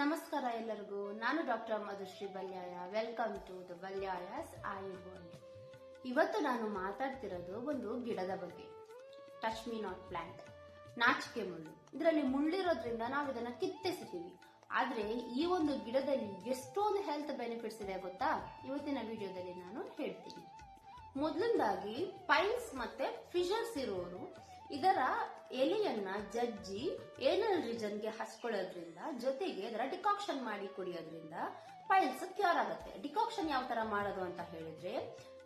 ನಮಸ್ಕಾರ ಎಲ್ಲರಿಗೂ. ನಾನು doctor Madhushree Ballyaya. Welcome to the Ballyaya's Ayu ಇವತ್ತು ನಾನು ಮಾತಾಡ್ತಿರೋದು ಒಂದು ಗಿಡದ ಬಗ್ಗೆ. ಟಚ್ ಮೀ ನಾಟ್ ಪ್ಲಾಂಟ್ ನಾಚಿಕೆ ಮುಳ್ಳು. ಇದರಲ್ಲಿ ಮುಳ್ಳಿರೋದ್ರಿಂದ ನಾವು ಇದನ್ನ ಕಿತ್ತೆಸಿತೀವಿ ಆದ್ರೆ ಈ ಒಂದು ಗಿಡದಲ್ಲಿ ಎಷ್ಟೊಂದು ಹೆಲ್ತ್ ಬೆನಿಫಿಟ್ಸ್ ಇದೆ ಗೊತ್ತಾ? ಇವತ್ತಿನ ವಿಡಿಯೋದಲ್ಲಿ ನಾನು ಹೇಳ್ತೀನಿ. ಮೊದಲನೇದಾಗಿ ಪೈನ್ಸ್ ಮತ್ತೆ ಫಿಶರ್ಸ್ ಇರುವವರು ಇದರ ಎಲೆಯನ್ನ ಜಜ್ಜಿ ಏನಲ್ ರೀಜನ್ಗೆ ಹಸ್ಕೊಳ್ಳೋದ್ರಿಂದ, ಜೊತೆಗೆ ಇದರ ಡಿಕಾಕ್ಷನ್ ಮಾಡಿ ಕುಡಿಯೋದ್ರಿಂದ ಪೈಲ್ಸ್ ಕ್ಯೂರ್ ಆಗುತ್ತೆ. ಡಿಕಾಕ್ಷನ್ ಯಾವ ತರ ಮಾಡೋದು ಅಂತ ಹೇಳಿದ್ರೆ,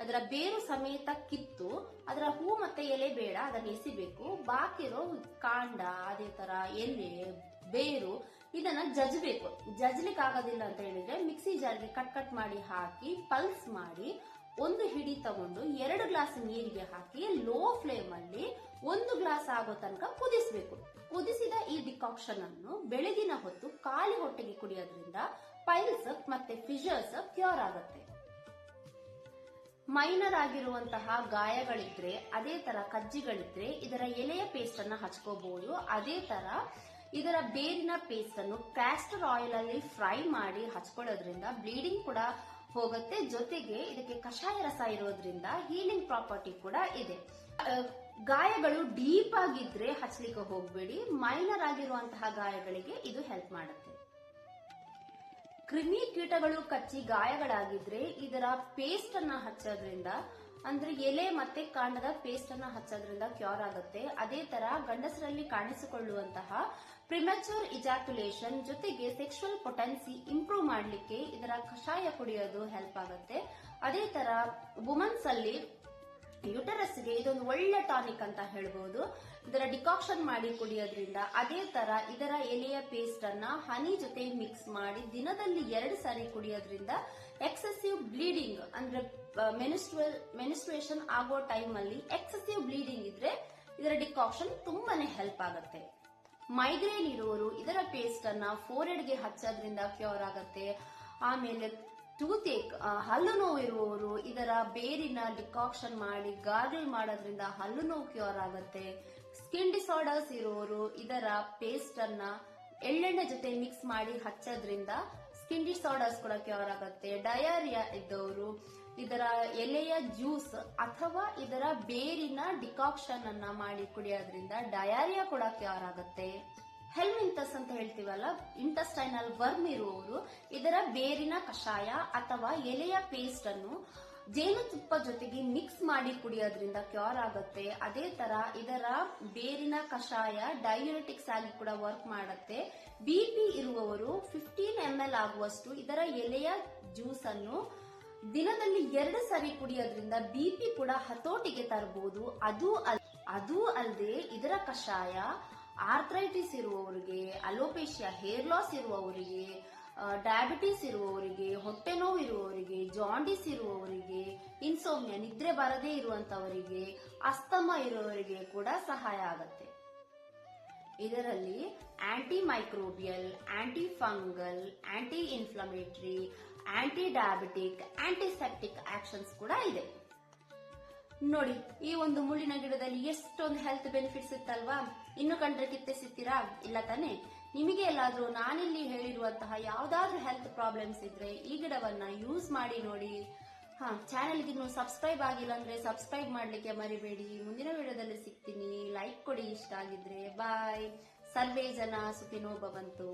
ಅದರ ಬೇರು ಸಮೇತ ಕಿತ್ತು, ಅದರ ಹೂ ಮತ್ತೆ ಎಲೆ ಬೇಡ, ಅದನ್ನ ಎಸಿಬೇಕು. ಬಾಕಿರೋ ಕಾಂಡ, ಅದೇ ತರ ಎಲೆ, ಬೇರು, ಇದನ್ನ ಜಜ್ಬೇಕು. ಜಜ್ಲಿಕ್ಕೆ ಆಗೋದಿಲ್ಲ ಅಂತ ಹೇಳಿದ್ರೆ, ಮಿಕ್ಸಿ ಜಾರ್ಗೆ ಕಟ್ ಕಟ್ ಮಾಡಿ ಹಾಕಿ ಪಲ್ಸ್ ಮಾಡಿ ಒಂದು ಹಿಡಿ ತಗೊಂಡು ಎರಡು ಗ್ಲಾಸ್ ನೀರಿಗೆ ಹಾಕಿ ಲೋ ಫ್ಲೇಮ್ ಅಲ್ಲಿ ಒಂದು ಗ್ಲಾಸ್ ಆಗೋ ತನಕ ಕುದಿಸಬೇಕು. ಕುದಿಸಿದ ಈ ಡಿಕಾಕ್ಷನ್ ಅನ್ನು ಬೆಳಗಿನ ಹೊತ್ತು ಖಾಲಿ ಹೊಟ್ಟೆಗೆ ಕುಡಿಯೋದ್ರಿಂದ ಪೈಲ್ಸ್ ಮತ್ತೆ ಫಿಶರ್ಸ್ ಕ್ಯೂರ್ ಆಗುತ್ತೆ. ಮೈನರ್ ಆಗಿರುವಂತಹ ಗಾಯಗಳಿದ್ರೆ, ಅದೇ ತರ ಕಜ್ಜಿಗಳಿದ್ರೆ ಇದರ ಎಲೆಯ ಪೇಸ್ಟ್ ಅನ್ನು ಹಚ್ಕೋಬಹುದು ಅದೇ ತರ ಇದರ ಬೇರಿನ ಪೇಸ್ಟ್ ಅನ್ನು ಕ್ಯಾಸ್ಟರ್ ಆಯಿಲ್ ಅಲ್ಲಿ ಫ್ರೈ ಮಾಡಿ ಹಚ್ಕೊಳ್ಳೋದ್ರಿಂದ ಬ್ಲೀಡಿಂಗ್ ಕೂಡ ಹೋಗುತ್ತೆ. ಜೊತೆಗೆ ಇದಕ್ಕೆ ಕಷಾಯ ರಸ ಇರೋದ್ರಿಂದ ಹೀಲಿಂಗ್ ಪ್ರಾಪರ್ಟಿ ಕೂಡ ಇದೆ. ಗಾಯಗಳು ಡೀಪ್ ಆಗಿದ್ರೆ ಹಚ್ಚಲಿಕ್ಕೆ ಹೋಗ್ಬೇಡಿ. ಮೈನರ್ ಆಗಿರುವಂತಹ ಗಾಯಗಳಿಗೆ ಇದು ಹೆಲ್ಪ್ ಮಾಡುತ್ತೆ. ಕ್ರಿಮಿ ಕೀಟಗಳು ಕಚ್ಚಿ ಗಾಯಗಳಾಗಿದ್ರೆ ಇದರ ಪೇಸ್ಟ್ ಅನ್ನ ಹಚ್ಚೋದ್ರಿಂದ ಅಂದ್ರೆ ಎಲೆ ಮತ್ತೆ ಕಾಂಡದ ಪೇಸ್ಟ್ ಅನ್ನ ಹಚ್ಚೋದ್ರಿಂದ ಕ್ಯೂರ್ ಆಗುತ್ತೆ. ಅದೇ ತರ ಗಂಡಸರಲ್ಲಿ ಕಾಣಿಸಿಕೊಳ್ಳುವಂತಹ ಪ್ರಿಮಚೂರ್ ಇಜಾಕ್ಯುಲೇಷನ್ ಜೊತೆಗೆ ಸೆಕ್ಷುವಲ್ ಪೊಟೆನ್ಸಿ ಇಂಪ್ರೂವ್ ಮಾಡಲಿಕ್ಕೆ ಇದರ ಕಷಾಯ ಕುಡಿಯೋದು ಹೆಲ್ಪ್ ಆಗುತ್ತೆ. ಅದೇ ತರ ವುಮನ್ಸ್ ಅಲ್ಲಿ ಯುಟರಸ್ಗೆ ಇದೊಂದು ಒಳ್ಳೆ ಟಾನಿಕ್ ಅಂತ ಹೇಳ್ಬೋದು. ಇದರ ಡಿಕಾಕ್ಷನ್ ಮಾಡಿ ಕುಡಿಯೋದ್ರಿಂದ ಅದೇ ತರ ಇದರ ಎಲೆಯ ಪೇಸ್ಟ್ ಅನ್ನ ಹನಿ ಜೊತೆ ಮಿಕ್ಸ್ ಮಾಡಿ ದಿನದಲ್ಲಿ ಎರಡು ಸಾರಿ ಕುಡಿಯೋದ್ರಿಂದ ಎಕ್ಸೆಸಿವ್ ಬ್ಲೀಡಿಂಗ್ ಅಂದ್ರೆ ಮೆನಿಸ್ಟ್ರಲ್ ಮೆನಿಸ್ಟ್ರೇಷನ್ ಆಗೋ ಟೈಮ್ ಅಲ್ಲಿ ಎಕ್ಸೆಸಿವ್ ಬ್ಲೀಡಿಂಗ್ ಇದ್ರೆ ಇದರ ಡಿಕಾಕ್ಷನ್ ತುಂಬಾನೇ ಹೆಲ್ಪ್ ಆಗುತ್ತೆ. ಮೈಗ್ರೇನ್ ಇರುವವರು ಇದರ ಪೇಸ್ಟ್ ಅನ್ನ ಫೋರೆಡ್ಗೆ ಹಚ್ಚೋದ್ರಿಂದ ಕ್ಯೂರ್ ಆಗುತ್ತೆ. ಆಮೇಲೆ ಟೂತ್ ಏಕ್ ಹಲ್ಲು ನೋವು ಇರುವವರು ಇದರ ಬೇರಿನ ಡಿಕಾಕ್ಷನ್ ಮಾಡಿ ಗಾರ್ಗಲ್ ಮಾಡೋದ್ರಿಂದ ಹಲ್ಲು ನೋವು ಕ್ಯೂರ್ ಆಗುತ್ತೆ. ಸ್ಕಿನ್ ಡಿಸಾರ್ಡರ್ಸ್ ಇರುವವರು ಇದರ ಪೇಸ್ಟ್ ಅನ್ನ ಎಳ್ಳೆಣ್ಣೆ ಜೊತೆ ಮಿಕ್ಸ್ ಮಾಡಿ ಹಚ್ಚೋದ್ರಿಂದ ಸ್ಕಿನ್ ಡಿಸಾರ್ಡರ್ಸ್ ಕೂಡ ಕ್ಯೂರ್ ಆಗುತ್ತೆ. ಡಯಾರಿಯಾ ಇದ್ದವರು ಇದರ ಎಲೆಯ ಜ್ಯೂಸ್ ಅಥವಾ ಇದರ ಬೇರಿನ ಡಿಕಾಕ್ಷನ್ ಅನ್ನ ಮಾಡಿ ಕುಡಿಯೋದ್ರಿಂದ ಡಯಾರಿಯಾ ಕೂಡ ಕ್ಯೂರ್ ಆಗುತ್ತೆ. ಹೆಲ್ಮಿಂತಸ್ ಅಂತ ಹೇಳ್ತೀವಲ್ಲ, ಇಂಟಸ್ಟೈನಲ್ ವರ್ಮ್ ಇರುವವರು, ಇದರ ಬೇರಿನ ಕಷಾಯ ಅಥವಾ ಎಲೆಯ ಪೇಸ್ಟ್ ಅನ್ನು ಜೇನುತುಪ್ಪ ಜೊತೆಗೆ ಮಿಕ್ಸ್ ಮಾಡಿ ಕುಡಿಯೋದ್ರಿಂದ ಕ್ಯೂರ್ ಆಗುತ್ತೆ. ಅದೇ ತರ ಇದರ ಬೇರಿನ ಕಷಾಯ ಡಯೂರೆಟಿಕ್ಸ್ ಆಗಿ ಕೂಡ ವರ್ಕ್ ಮಾಡುತ್ತೆ. ಬಿಪಿ ಇರುವವರು ಫಿಫ್ಟೀನ್ ಎಂ ಎಲ್ ಆಗುವಷ್ಟು ಇದರ ಎಲೆಯ ಜ್ಯೂಸ್ ಅನ್ನು ದಿನದಲ್ಲಿ ಎರಡು ಸರಿ ಕುಡಿಯೋದ್ರಿಂದ ಬಿಪಿ ಕೂಡ ಹತೋಟಿಗೆ ತರಬಹುದು ಅದು ಅದು ಅಲ್ಲದೆ ಇದರ ಕಷಾಯ ಆರ್ಥ್ರೈಟಿಸ್ ಇರುವವರಿಗೆ ಅಲೋಪೇಶಿಯಾ ಹೇರ್ ಲಾಸ್ ಇರುವವರಿಗೆ ಡಯಾಬಿಟಿಸ್ ಇರುವವರಿಗೆ, ಹೊಟ್ಟೆ ನೋವು ಇರುವವರಿಗೆ ಜಾಂಡಿಸ್ ಇರುವವರಿಗೆ ಇನ್ಸೋಮ್ಯ ನಿದ್ರೆ ಬರದೇ ಇರುವಂತವರಿಗೆ, ಅಸ್ತಮ ಇರುವವರಿಗೆ ಕೂಡ ಸಹಾಯ ಆಗುತ್ತೆ. ಇದರಲ್ಲಿ anti microbial anti fungal anti inflammatory anti diabetic antiseptic actions ಕೂಡ ಇದೆ. ನೋಡಿ, ಈ ಒಂದು ಮುಳ್ಳಿನ ಗಿಡದಲ್ಲಿ ಎಷ್ಟೊಂದು ಹೆಲ್ತ್ ಬೆನಿಫಿಟ್ಸ್ ಇತ್ತಲ್ವಾ? ಇನ್ನು ಕಂಡ್ರೆ ಕಿತ್ತೆಸಿತ್ತೀರಾ? ಇಲ್ಲ ತಾನೆ? ನಿಮಗೆ ಎಲ್ಲಾದ್ರೂ ನಾನಿಲ್ಲಿ ಹೇಳಿರುವಂತಹ ಯಾವ್ದಾದ್ರೂ ಹೆಲ್ತ್ ಪ್ರಾಬ್ಲಮ್ಸ್ ಇದ್ರೆ ಈ ಗಿಡವನ್ನ ಯೂಸ್ ಮಾಡಿ ನೋಡಿ. ಹಾ ಚಾನೆಲ್ಗೆ ಇನ್ನು ಸಬ್ಸ್ಕ್ರೈಬ್ ಆಗಿಲ್ಲ ಅಂದ್ರೆ ಸಬ್ಸ್ಕ್ರೈಬ್ ಮಾಡ್ಲಿಕ್ಕೆ ಮರಿಬೇಡಿ. ಮುಂದಿನ ವಿಡಿಯೋದಲ್ಲಿ ಸಿಗ್ತೀನಿ. ಲೈಕ್ ಕೊಡಿ ಇಷ್ಟ ಆಗಿದ್ರೆ. ಬಾಯ್ ಸರ್ವೇ ಜನ ಸುಖಿನೋ ಭವಂತು